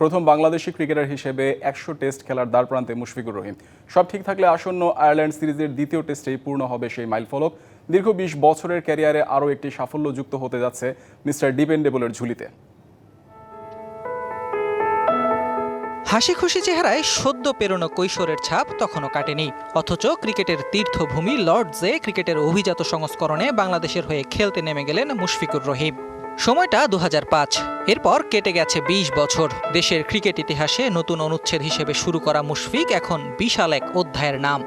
প্রথম বাংলাদেশি ক্রিকেটার হিসেবে একশো টেস্ট খেলার দ্বার প্রান্তে মুশফিকুর রহিম। সব ঠিক থাকলে আসন্ন আয়ারল্যান্ড সিরিজের দ্বিতীয় টেস্টেই পূর্ণ হবে সেই মাইলফলক। দীর্ঘ বিশ বছরের ক্যারিয়ারে আরও একটি সাফল্য যুক্ত হতে যাচ্ছে মিস্টার ডিপেন্ডেবলের ঝুলিতে। হাসি খুশি চেহারায় সদ্য পেরোনো কৈশোরের ছাপ তখনও কাটেনি। অথচ ক্রিকেটের তীর্থভূমি লর্ডসে ক্রিকেটের অভিজাত সংস্করণে বাংলাদেশের হয়ে খেলতে নেমে গেলেন মুশফিকুর রহিম। সময়টা দু হাজার পাঁচ। এরপর কেটে গেছে ২০ বছর। দেশের ক্রিকেট ইতিহাসে নতুন অনুচ্ছেদ হিসেবে শুরু করা মুশফিক এখন বিশাল এক অধ্যায়ের নাম।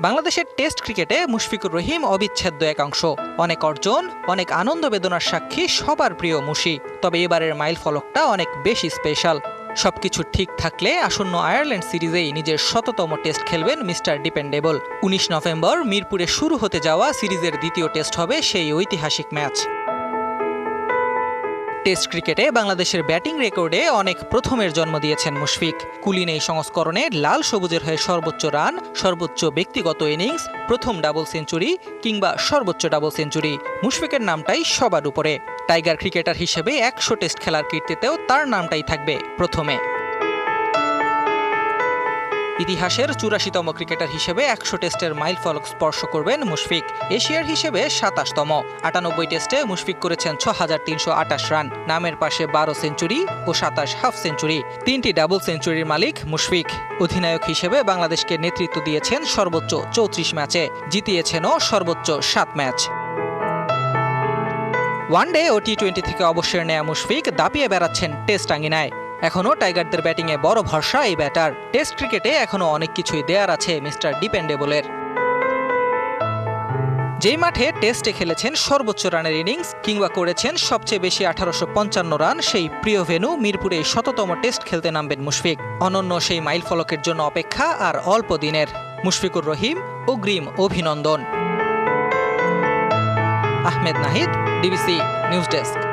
বাংলাদেশের টেস্ট ক্রিকেটে মুশফিকুর রহিম অবিচ্ছেদ্য একাংশ। অনেক অর্জন, অনেক আনন্দ বেদনার সাক্ষী সবার প্রিয় মুশি। তবে এবারের মাইল ফলকটা অনেক বেশি স্পেশাল। সবকিছু ঠিক থাকলে আসন্ন আয়ারল্যান্ড সিরিজেই নিজের শততম টেস্ট খেলবেন মিস্টার ডিপেন্ডেবল। উনিশ নভেম্বর মিরপুরে শুরু হতে যাওয়া সিরিজের দ্বিতীয় টেস্ট হবে সেই ঐতিহাসিক ম্যাচ। টেস্ট ক্রিকেটে বাংলাদেশের ব্যাটিং রেকর্ডে অনেক প্রথমের জন্ম দিয়েছেন মুশফিক। কুলিন এই সংস্করণে লাল সবুজের হয়ে সর্বোচ্চ রান, সর্বোচ্চ ব্যক্তিগত ইনিংস, প্রথম ডাবল সেঞ্চুরি কিংবা সর্বোচ্চ ডাবল সেঞ্চুরি। মুশফিকের নামটাই সবার উপরে। টাইগার ক্রিকেটার হিসেবে একশো টেস্ট খেলার কীর্তিতেও তার নামটাই থাকবে প্রথমে। ইতিহাসের চুরাশিতম ক্রিকেটার হিসেবে একশো টেস্টের মাইল ফলক স্পর্শ করবেন মুশফিক। এশিয়ার হিসেবে সাতাশতম। আটানব্বই টেস্টে মুশফিক করেছেন ছ হাজার তিনশো আটাশ রান। নামের পাশে বারো সেঞ্চুরি ও সাতাশ হাফ সেঞ্চুরি। তিনটি ডাবল সেঞ্চুরির মালিক মুশফিক। অধিনায়ক হিসেবে বাংলাদেশকে নেতৃত্ব দিয়েছেন সর্বোচ্চ চৌত্রিশ ম্যাচে। জিতিয়েছেনও সর্বোচ্চ সাত ম্যাচ। ওয়ানডে ও টি টোয়েন্টি থেকে অবসর নেয়া মুশফিক দাপিয়ে বেড়াচ্ছেন টেস্ট আঙ্গিনায়। এখনও টাইগারদের ব্যাটিংয়ে বড় ভরসা এই ব্যাটার। টেস্ট ক্রিকেটে এখনও অনেক কিছুই দেয়ার আছে মিস্টার ডিপেন্ডেবলের। যেই মাঠে টেস্টে খেলেছেন সর্বোচ্চ রানের ইনিংস কিংবা করেছেন সবচেয়ে বেশি আঠারোশো পঞ্চান্ন রান, সেই প্রিয় ভেনু মিরপুরে শততম টেস্ট খেলতে নামবেন মুশফিক। অনন্য সেই মাইল ফলকের জন্য অপেক্ষা আর অল্প দিনের। মুশফিকুর রহিম, অগ্রিম অভিনন্দন। Ahmed Nahid, DBC news desk.